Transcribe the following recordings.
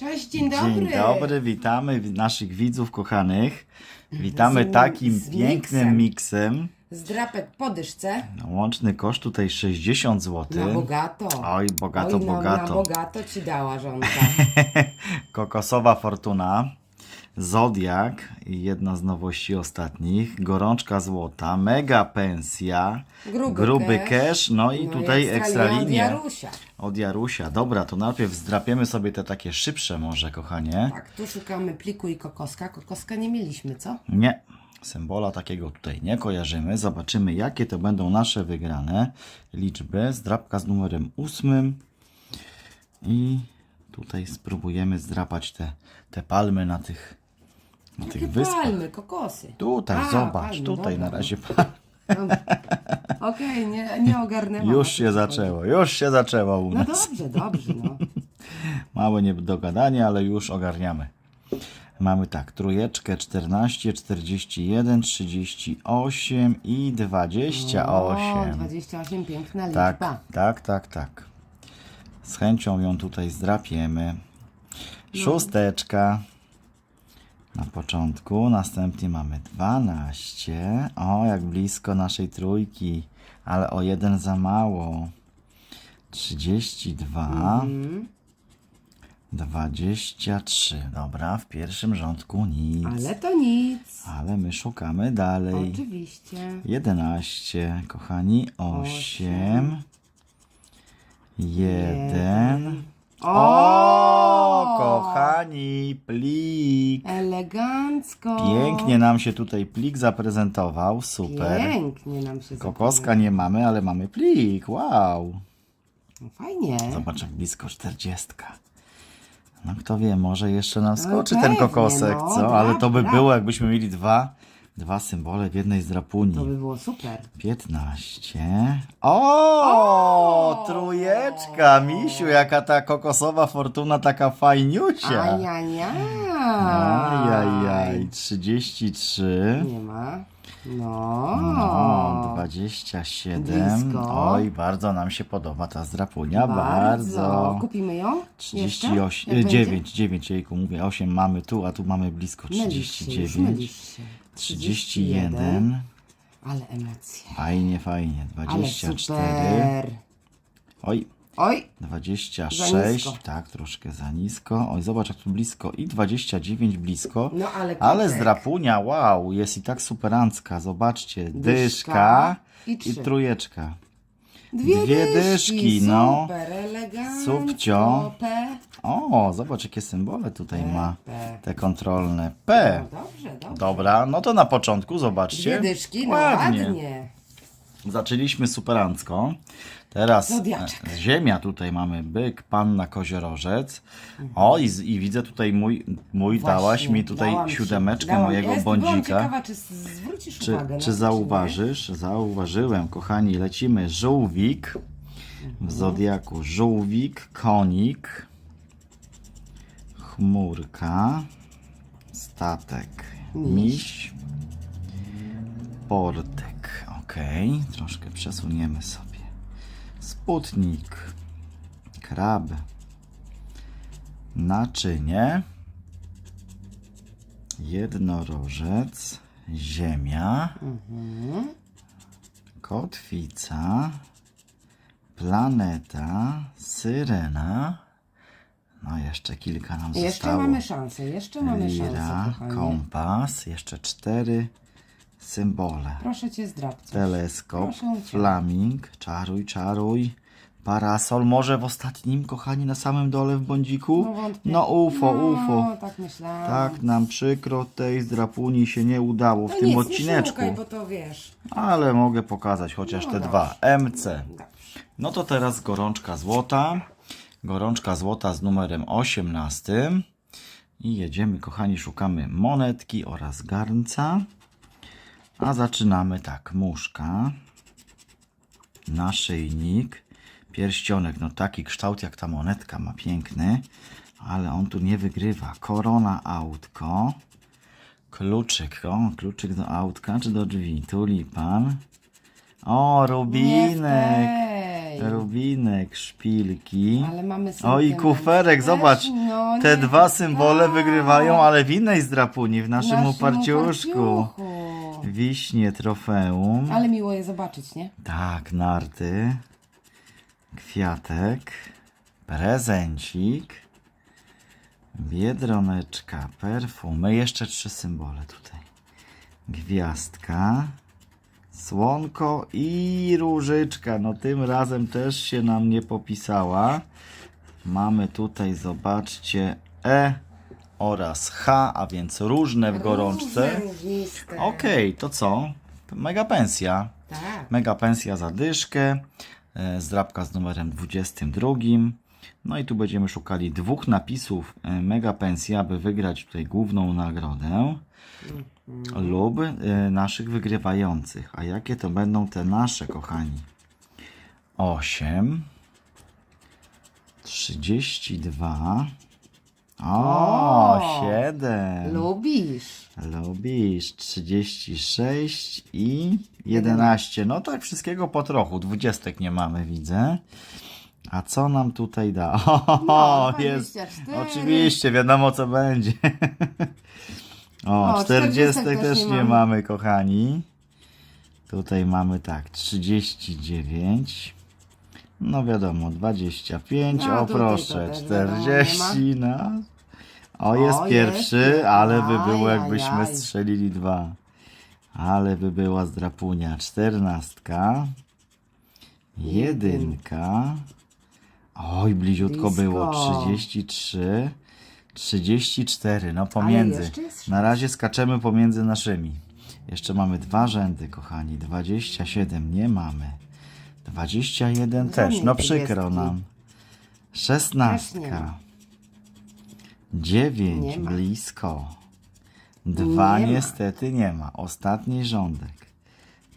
Cześć, dzień dobry. Dzień dobry, witamy wi- naszych widzów kochanych. Witamy Z- takim z pięknym miksem. Zdrapek po dyszce. No, Łączny koszt tutaj 60 zł. Na bogato. Oj, bogato, Oj, no, bogato. Na bogato ci dała żonka. Kokosowa fortuna. Zodiak, jedna z nowości ostatnich. Gorączka złota, mega pensja, Gruby cash, cash. no i No tutaj ekstra linia od Jarusia. od Jarusia. Dobra, to najpierw zdrapiemy sobie te takie szybsze może, kochanie. Tak, tu szukamy pliku i kokoska. Kokoska nie mieliśmy, co? Nie, symbola takiego tutaj nie kojarzymy. Zobaczymy, jakie to będą nasze wygrane liczby. Zdrapka z numerem ósmym. I tutaj spróbujemy zdrapać te, te palmy na tych, na Jakie tych wyspach. palmy, kokosy. Tutaj, A, zobacz, palmy, tutaj dobra, na razie. Dobra. Okej, nie, nie ogarnęłam. Już o co się chodzi. zaczęło, już się zaczęło u No nas. dobrze, dobrze, no. Małe niedogadanie, ale już ogarniamy. Mamy tak, trójeczkę 14, 41, 38 i 28. O, 28, piękna Tak, liczba. tak, tak, tak. Z chęcią ją tutaj zdrapiemy. Szósteczka na początku, następnie mamy 12. O, jak blisko naszej trójki, ale o jeden za mało. 32. Mm, 23. Dobra, w pierwszym rządku nic. ale to nic. Ale my szukamy dalej. Oczywiście. 11, kochani, 8, Osiem. 1. O! O, kochani, plik. Elegancko. Pięknie nam się tutaj plik zaprezentował, super. Pięknie nam się Kokoska nie mamy, ale mamy plik, wow. No Fajnie. Zobacz jak blisko 40. No kto wie, może jeszcze nam skoczy No ten pewnie, kokosek, no, co? Ale to by było, jakbyśmy mieli dwa, dwa symbole w jednej zdrapuni. To by było super. 15. O, trójeczka, misiu, jaka ta kokosowa fortuna, taka fajniusia. Ajajaj. Ajajaj, 33. Nie ma. No. No, 27. Blisko. Oj, bardzo nam się podoba ta zdrapunia, bardzo. Kupimy ją? 38, Jeszcze? Jak 9, 9, jejku, mówię, 8 mamy tu, a tu mamy blisko będzie? Mylisz się, już 39. mylisz się. 31. Ale emocje. Fajnie, fajnie. Ale 24. super. Oj, Oj, 26. Za nisko. Tak, troszkę za nisko. Oj, zobacz jak tu blisko. I 29 blisko. no ale Ale kotek. zdrapunia, wow, jest i tak superancka. Zobaczcie, dyszka, Dyszka i i, trójeczka. Dwie, dwie dyszki, dyszki, no. Super, elegancko. Subcio. P. O, zobacz jakie symbole tutaj ma. P. Te kontrolne. P. No dobrze, dobrze. Dobra, no to na początku zobaczcie. Dwie dyszki, no ładnie. ładnie. Zaczęliśmy superancko. Teraz Zodiaczek. e, ziemia tutaj mamy byk, panna, koziorożec. O i, z- i widzę tutaj mój, mój dałaś Właśnie, mi tutaj dałam ci. siódemeczkę Dałam. mojego ja jest- Byłam bądzika. ciekawa, czy z- zwrócisz Czy, uwagę na czy to, zauważysz? Zauważyłem, kochani, lecimy żółwik w zodiaku. Żółwik, konik, chmurka, statek, miś, portek. Ok, troszkę przesuniemy sobie. Sputnik, krab, naczynie, jednorożec, ziemia, kotwica, planeta, syrena. No jeszcze kilka nam? Jeszcze zostało. mamy szansę, jeszcze mamy Lira, szansę, kochanie. kompas, jeszcze cztery symbole. Proszę cię zdrabcę. Teleskop, Proszę cię. flaming, czaruj, czaruj. Parasol, może w ostatnim, kochani, na samym dole w bądziku? No wątpię. No UFO, no, UFO. tak myślałam. Tak nam przykro, tej zdrapuni się nie udało w to tym nic, odcineczku. Nie szukaj, bo to wiesz. Ale mogę pokazać chociaż No te dobrze. dwa. MC. Dobrze. No to teraz gorączka złota. Gorączka złota z numerem 18. I jedziemy, kochani, szukamy monetki oraz garnca. A zaczynamy tak. Muszka. Naszyjnik. Pierścionek. No taki kształt jak ta monetka ma piękny. Ale on tu nie wygrywa. Korona autko. Kluczyk. O, kluczyk do autka czy do drzwi? Tulipan. O, rubinek. Rubinek, szpilki. Ale mamy O i kuferek, Też, zobacz. no Te dwa symbole wygrywają, ale w innej zdrapuni, w naszym Naszym uparciuszku. Wiśnie trofeum. Ale miło je zobaczyć, nie? Tak, narty. Kwiatek. Prezencik. Biedroneczka, perfumy. Jeszcze trzy symbole tutaj. Gwiazdka. Słonko i różyczka. No tym razem też się nam nie popisała. Mamy tutaj, zobaczcie, E oraz H, a więc różne w gorączce. Różniste. Okej, to co? Mega pensja. Tak. Mega pensja za dyszkę. e, Zdrabka z numerem 22. No i tu będziemy szukali dwóch napisów e, mega pensja, aby wygrać tutaj główną nagrodę lub e, naszych wygrywających. A jakie to będą te nasze, kochani? 8 32 o, O! 7 Lubisz. Lubisz 36 i 11. No tak, wszystkiego po trochu. Dwudziestek nie mamy, widzę. A co nam tutaj da? O, No, jest. 24. Oczywiście, wiadomo co będzie. O, O, 40 40 też nie mamy, kochani. Tutaj mamy tak, 39. No wiadomo, 25. No, o proszę, też wiadomo, nie 40. No. O, jest O, pierwszy, jest. ale by było Aj, jakbyśmy aj, strzelili dwa. Ale by była zdrapunia. Czternastka. Jedynka. Oj, bliziutko Blisko. było. 33. 34. No pomiędzy. Na razie skaczemy pomiędzy naszymi. Jeszcze mamy dwa rzędy, kochani. 27 nie mamy. 21 też. Żadnej No przykro nam. Też 16. nie ma. 9 Nie ma. blisko. Dwa Nie niestety nie ma. Ostatni rządek.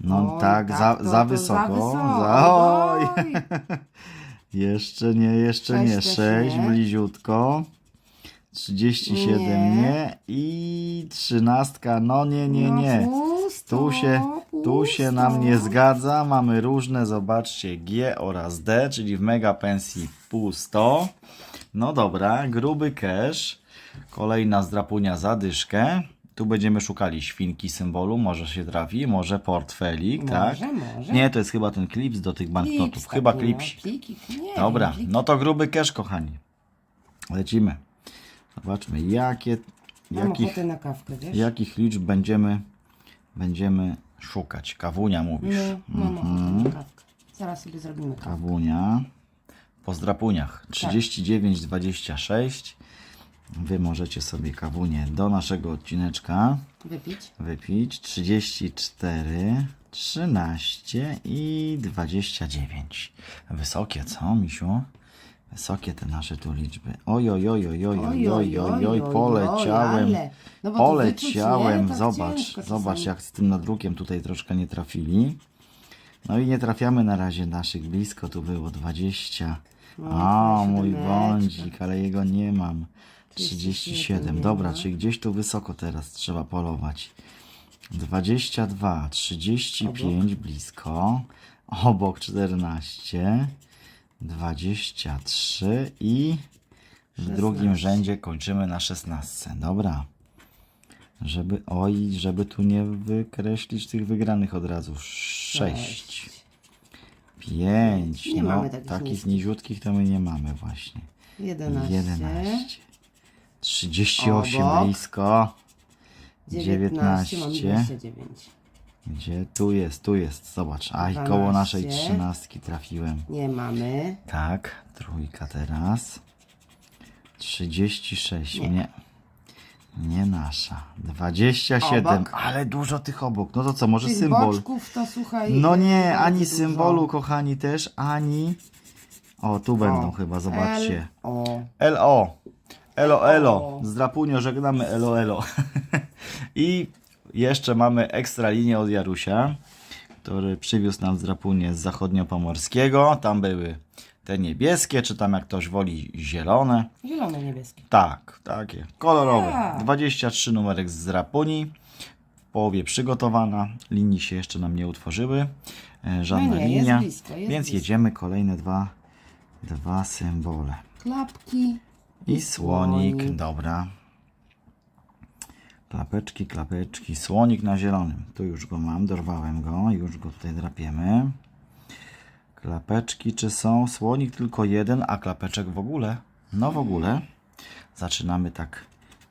No Oj, tak, za, to- za to wysoko. Za wysoko. Za- Oj. Jeszcze nie, jeszcze Sześć nie. też 6 nie. bliziutko. 37 nie. Nie. I 13. No nie, nie, No, nie. Pusto, Tu się, tu się nam nie zgadza. Mamy różne, zobaczcie, G oraz D, czyli w mega pensji pusto. No dobra, gruby cash. Kolejna zdrapunia zadyszkę. Tu będziemy szukali świnki symbolu, może się trafi, może portfelik, tak? Może, może. Nie, to jest chyba ten klips do tych banknotów. Klips chyba taki, klips. No, Dobra, pliki. no to gruby cash, kochani. Lecimy. Zobaczmy, jakie, jakich, jakich liczb będziemy, będziemy szukać. Kawunia mówisz. Mam Mhm. ochotę na kawkę. Zaraz sobie zrobimy kawkę. Kawunia. Po zdrapuniach 39,26. Wy możecie sobie kawunię do naszego odcineczka Wypić. wypić. 34, 13 i 29. Wysokie, co, misiu? Wysokie te nasze tu liczby. Oj, oj, oj, oj, oj, oj, oj, oj, oj, poleciałem. no Poleciałem? Tak zobacz, zobacz jak z tym nadrukiem tutaj troszkę nie trafili. No i nie trafiamy na razie naszych blisko, tu było 20. No, A, mój 27. bądźik, ale jego nie mam. 37, 37 dobra, czyli gdzieś tu wysoko teraz trzeba polować. 22, 35 blisko, obok 14, 23 i w drugim 16. rzędzie kończymy na 16. Dobra. Żeby, oj, żeby tu nie wykreślić tych wygranych od razu. 6, 5. Nie no, mamy takich takich niziutkich to my nie mamy właśnie. 11, 11. 38 Obok. blisko. 19, mam 19. 29. Gdzie? Tu jest, tu jest. Zobacz. Aj, 12. koło naszej trzynastki trafiłem. Nie mamy. Tak, trójka teraz. 36. Nie. Nie. Nie nasza. 27. Obok. Ale dużo tych obok. No to co, może Tych symbol? boczków to słuchaj. No nie, bardzo ani dużo. symbolu, kochani, też, ani. O, tu będą chyba, zobaczcie. L, o. LO. Elo, elo. Z Drapunio żegnamy elo, elo. I jeszcze mamy ekstra linię od Jarusia, który przywiózł nam z Drapunię z zachodniopomorskiego. Tam były te niebieskie, czy tam jak ktoś woli zielone. Zielone, niebieskie. Tak, takie, kolorowe. Tak. 23 numerek z Drapunii. połowie przygotowana. Linii się jeszcze nam nie utworzyły. E, Żadna No nie, jest linia. blisko, jest więc blisko. jedziemy kolejne dwa, dwa symbole. Klapki. I słonik, słonik. dobra. Klapeczki, klapeczki, słonik na zielonym. Tu już go mam, dorwałem go, już go tutaj drapiemy. Klapeczki czy są? Słonik tylko jeden, a klapeczek w ogóle? No w ogóle. Zaczynamy tak,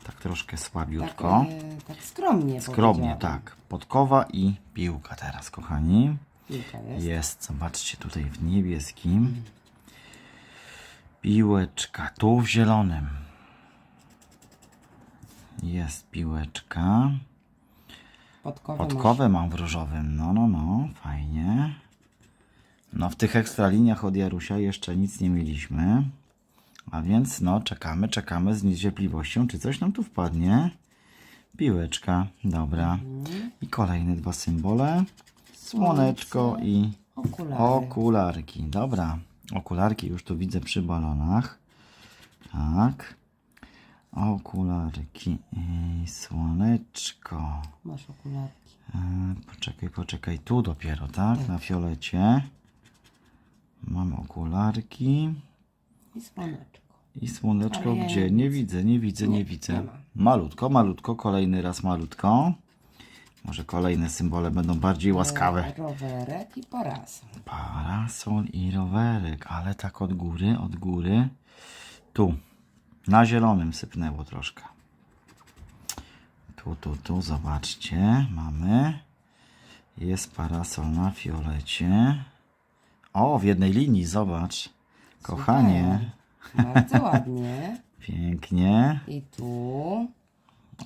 tak troszkę Tak, słabiutko. e, tak skromnie Skromnie, tak. Podkowa i piłka teraz, kochani. Piłka jest. Jest, zobaczcie tutaj w niebieskim. Piłeczka, tu w zielonym. Jest piłeczka. Podkowę Podkowę mam w różowym. No, no, no, fajnie. No, w tych ekstraliniach od Jarusia jeszcze nic nie mieliśmy. A więc, no, czekamy, czekamy z niecierpliwością, czy coś nam tu wpadnie. Piłeczka, dobra. I kolejne dwa symbole. Słoneczko i. Okulary. okularki. Dobra, okularki już tu widzę przy balonach. Tak. Okularki i słoneczko. Masz okularki. E, Poczekaj, poczekaj, tu dopiero, tak? Na fiolecie. Mam okularki. I słoneczko. I słoneczko ja gdzie? nie Nie widzę, nie widzę, nie Nie, widzę. nie ma. Malutko, malutko, kolejny raz malutko. Może kolejne symbole będą bardziej łaskawe. E, rowerek i parasol. Parasol i rowerek, ale tak od góry, od góry. Tu, na zielonym sypnęło troszkę. Tu, tu, tu, zobaczcie, mamy. Jest parasol na fiolecie. O, w jednej linii, zobacz. Kochanie, Super. Bardzo ładnie. pięknie. I tu.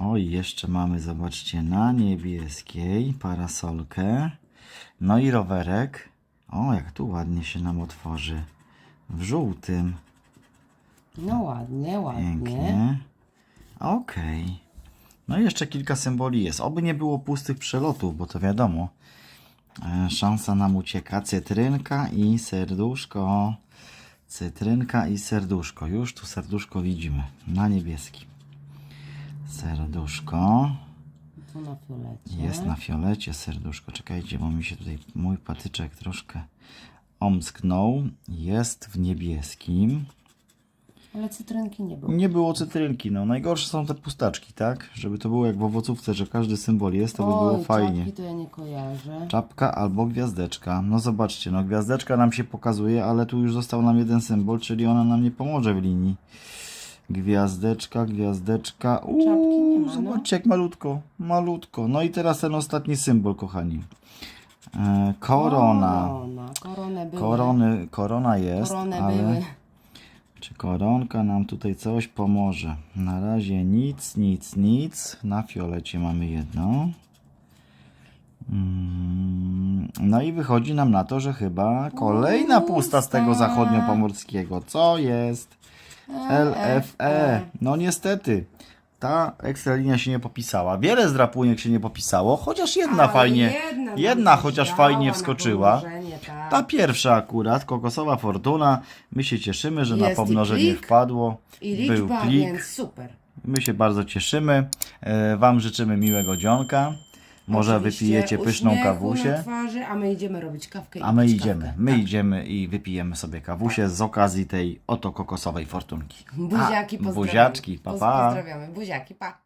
O, i jeszcze mamy, zobaczcie, na niebieskiej parasolkę. No i rowerek. O, jak tu ładnie się nam otworzy. W żółtym. No ładnie, ładnie. Pięknie. Okej. No i jeszcze kilka symboli jest. Oby nie było pustych przelotów, bo to wiadomo. E, szansa nam ucieka. Cytrynka i serduszko. Cytrynka i serduszko. Już tu serduszko widzimy. Na niebieskim. Serduszko. Tu na fiolecie. Jest na fiolecie serduszko. Czekajcie, bo mi się tutaj mój patyczek troszkę omsknął. Jest w niebieskim. Ale cytrynki nie było. Nie było cytrynki, no. Najgorsze są te pustaczki, tak? Żeby to było jak w owocówce, że każdy symbol jest, to by było Oj, fajnie. czapki to ja nie kojarzę. Czapka albo gwiazdeczka. No zobaczcie, no gwiazdeczka nam się pokazuje, ale tu już został nam jeden symbol, czyli ona nam nie pomoże w linii. Gwiazdeczka, gwiazdeczka. Czapki nie Uuu, ma, no. zobaczcie jak malutko, malutko. No i teraz ten ostatni symbol, kochani. E, korona. Korona. Korony były. Korony, korona jest, Korony ale były. Koronka nam tutaj coś pomoże? Na razie nic, nic, nic. Na fiolecie mamy jedno. Mm, No i wychodzi nam na to, że chyba kolejna pusta z tego zachodniopomorskiego. Co jest? LFE. No niestety. Ta ekstralinia się nie popisała. Wiele zdrapuniek się nie popisało, chociaż jedna Ale fajnie, jedna jedna chociaż fajnie wskoczyła. Tak. Ta pierwsza akurat, kokosowa fortuna. My się cieszymy, że na Jest i pomnożenie plik, wpadło. I Był liczba, plik. więc super. My się bardzo cieszymy. E, Wam życzymy miłego dzionka. Może Oczywiście wypijecie pyszną uśmiechu kawusię. Na twarzy, a my idziemy robić kawkę. i A my pić idziemy. Kawkę. My Tak. idziemy i wypijemy sobie kawusię z okazji tej oto kokosowej fortunki. Buziaki A, pozdrawiamy. Buziaczki, pa Poz- pa. Pozdrawiamy. Buziaki, pa.